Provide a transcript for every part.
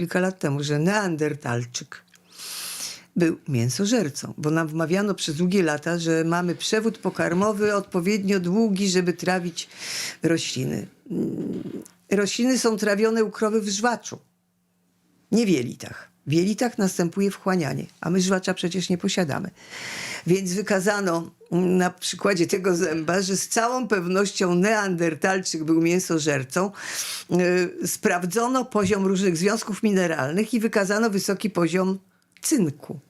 kilka lat temu, że Neandertalczyk był mięsożercą, bo nam wmawiano przez długie lata, że mamy przewód pokarmowy odpowiednio długi, żeby trawić rośliny. Rośliny są trawione u krowy w żwaczu, nie w jelitach. W jelitach następuje wchłanianie, a my żwacza przecież nie posiadamy. Więc wykazano na przykładzie tego zęba, że z całą pewnością Neandertalczyk był mięsożercą. Yy, sprawdzono poziom różnych związków mineralnych i wykazano wysoki poziom cynku.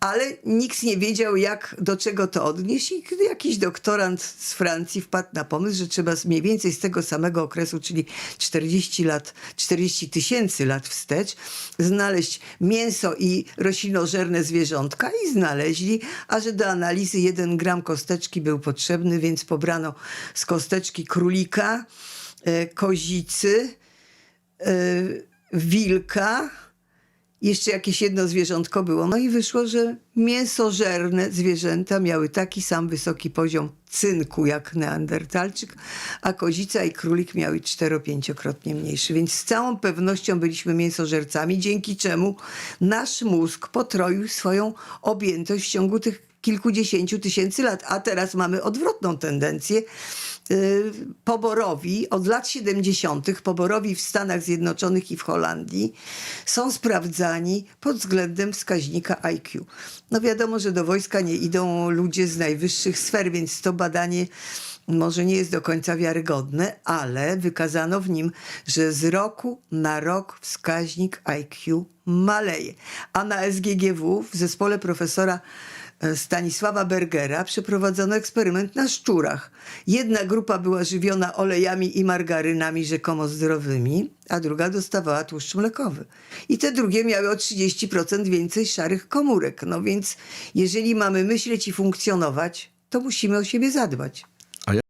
Ale nikt nie wiedział, jak do czego to odnieść, i jakiś doktorant z Francji wpadł na pomysł, że trzeba mniej więcej z tego samego okresu, czyli 40 lat, 40 tysięcy lat wstecz, znaleźć mięso i roślinożerne zwierzątka i znaleźli, a że do analizy 1 gram kosteczki był potrzebny, więc pobrano z kosteczki królika, e, kozicy, e, wilka, jeszcze jakieś jedno zwierzątko było. No i wyszło, że mięsożerne zwierzęta miały taki sam wysoki poziom cynku jak neandertalczyk, a kozica i królik miały 4-5-krotnie mniejszy. Więc z całą pewnością byliśmy mięsożercami, dzięki czemu nasz mózg potroił swoją objętość w ciągu tych kilkudziesięciu tysięcy lat. A teraz mamy odwrotną tendencję. Y, Poborowi od lat 70. poborowi w Stanach Zjednoczonych i w Holandii są sprawdzani pod względem wskaźnika IQ. No wiadomo, że do wojska nie idą ludzie z najwyższych sfer, więc to badanie może nie jest do końca wiarygodne, ale wykazano w nim, że z roku na rok wskaźnik IQ maleje. A na SGGW w zespole profesora Stanisława Bergera przeprowadzono eksperyment na szczurach. Jedna grupa była żywiona olejami i margarynami rzekomo zdrowymi, a druga dostawała tłuszcz mlekowy. I te drugie miały o 30% więcej szarych komórek. No więc jeżeli mamy myśleć i funkcjonować, to musimy o siebie zadbać.